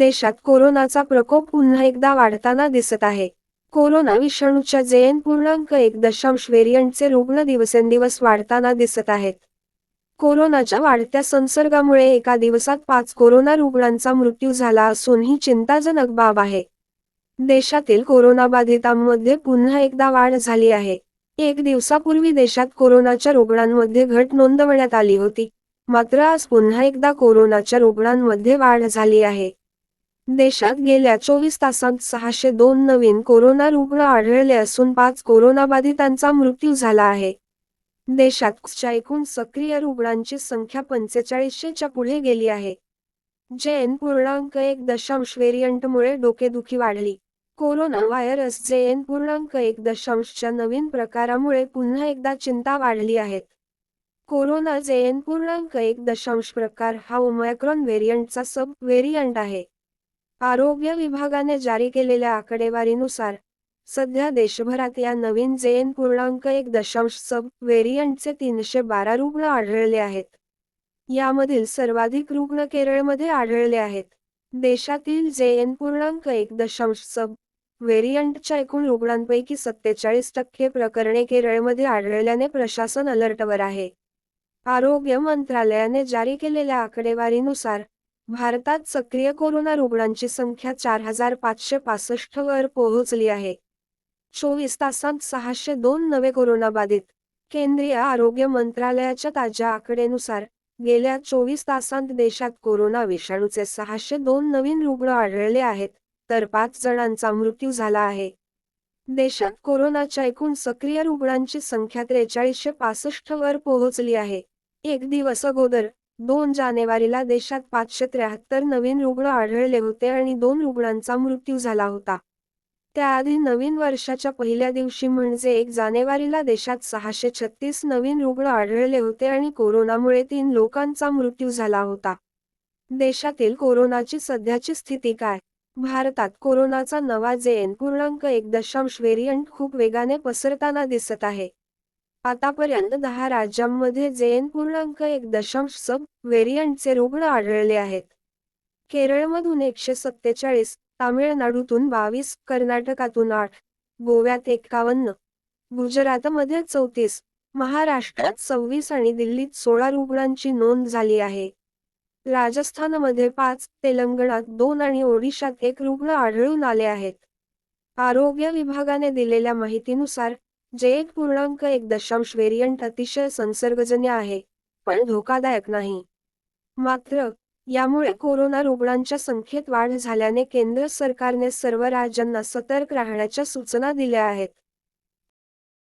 देशात कोरोनाचा प्रकोप पुन्हा एकदा वाढताना दिसत आहे. कोरोना विषाणूच्या जेएन पूर्णांक एक दशांश व्हेरियंटचे रुग्ण दिवसेंदिवस वाढताना दिसत आहेत. कोरोनाच्या वाढत्या संसर्गामुळे एका दिवसात पाच कोरोना रुग्णांचा मृत्यू झाला असून ही चिंताजनक बाब आहे. देशातील कोरोनाबाधितांमध्ये पुन्हा एकदा वाढ झाली आहे. एक दिवसापूर्वी देशात कोरोनाच्या रुग्णांमध्ये घट नोंदवण्यात आली होती. मात्र आज पुन्हा एकदा कोरोनाच्या रुग्णांमध्ये वाढ झाली आहे. देशात गेल्या चोवीस तासांत सहाशे दोन नवीन कोरोना रुग्ण आढळले असून पाच कोरोनाबाधितांचा मृत्यू झाला आहे. देशात एकूण सक्रिय रुग्णांची संख्या पंचेचाळीसशेच्या पुढे गेली आहे. जेएन पूर्णांक एक दशांश व्हेरियंटमुळे डोकेदुखी वाढली. कोरोना व्हायरस जे एन पूर्णांक एक दशांशच्या नवीन प्रकारामुळे पुन्हा एकदा चिंता वाढली आहे. कोरोना जे एन पूर्णांक एक दशांश प्रकार हा ओमॅक्रॉन व्हेरियंटचा सब व्हेरियंट आहे. आरोग्य विभागाने जारी केलेल्या आकडेवारीनुसार सध्या देशभरात या नवीन जेएन पूर्णांक एक दशांश सब व्हेरियंटचे तीनशे बारा रुग्ण आढळले आहेत. यामधील सर्वाधिक रुग्ण केरळमध्ये आढळले आहेत. देशातील जेएन पूर्णांक एक दशांश सब व्हेरियंटच्या एकूण रुग्णांपैकी सत्तेचाळीस टक्के प्रकरणे केरळमध्ये आढळल्याने प्रशासन अलर्टवर आहे. आरोग्य मंत्रालयाने जारी केलेल्या आकडेवारीनुसार भारतात सक्रिय कोरोना रुग्णांची संख्या चार हजार पाचशे पासष्ट वर पोहोचली आहे. चोवीस तासांत सहाशे दोन नवे कोरोनाबाधित. केंद्रीय आरोग्य मंत्रालयाच्या ताज्या आकडेनुसार गेल्या चोवीस तासांत देशात कोरोना विषाणूचे सहाशे दोन नवीन रुग्ण आढळले आहेत तर पाच जणांचा मृत्यू झाला आहे. देशात कोरोनाच्या एकूण सक्रिय रुग्णांची संख्या त्रेचाळीसशे पासष्ट वर पोहोचली आहे. एक दिवस अगोदर दोन जानेवारीला देशात पाचशे त्र्याहत्तर नवीन रुग्ण आढळले होते आणि दोन रुग्णांचा मृत्यू झाला होता. त्याआधी नवीन वर्षाच्या पहिल्या दिवशी म्हणजे एक जानेवारीला देशात सहाशे छत्तीस नवीन रुग्ण आढळले होते आणि कोरोनामुळे तीन लोकांचा मृत्यू झाला होता. देशातील कोरोनाची सध्याची स्थिती काय? भारतात कोरोनाचा नवा जेन पूर्णांक एक दशांश व्हेरियंट खूप वेगाने पसरताना दिसत आहे. आतापर्यंत दहा राज्यांमध्ये जेएन पूर्णांक एक दशांश सब व्हेरियंटचे रुग्ण आढळले आहेत. केरळमधून एकशे सत्तेचाळीस तामिळनाडूतून बावीस कर्नाटकातून आठ गोव्यात एक्कावन्न गुजरातमध्ये चौतीस महाराष्ट्रात सव्वीस आणि दिल्लीत सोळा रुग्णांची नोंद झाली आहे. राजस्थानमध्ये पाच तेलंगणात दोन आणि ओडिशात एक रुग्ण आढळून आले आहेत. आरोग्य विभागाने दिलेल्या माहितीनुसार जे एक पूर्णांक एक दशांश व्हेरियंट अतिशय संसर्गजन्य आहे पण धोकादायक नाही. मात्र यामुळे कोरोना रुग्णांच्या संख्येत वाढ झाल्याने केंद्र सरकारने सर्व राज्यांना सतर्क राहण्याच्या सूचना दिल्या आहेत.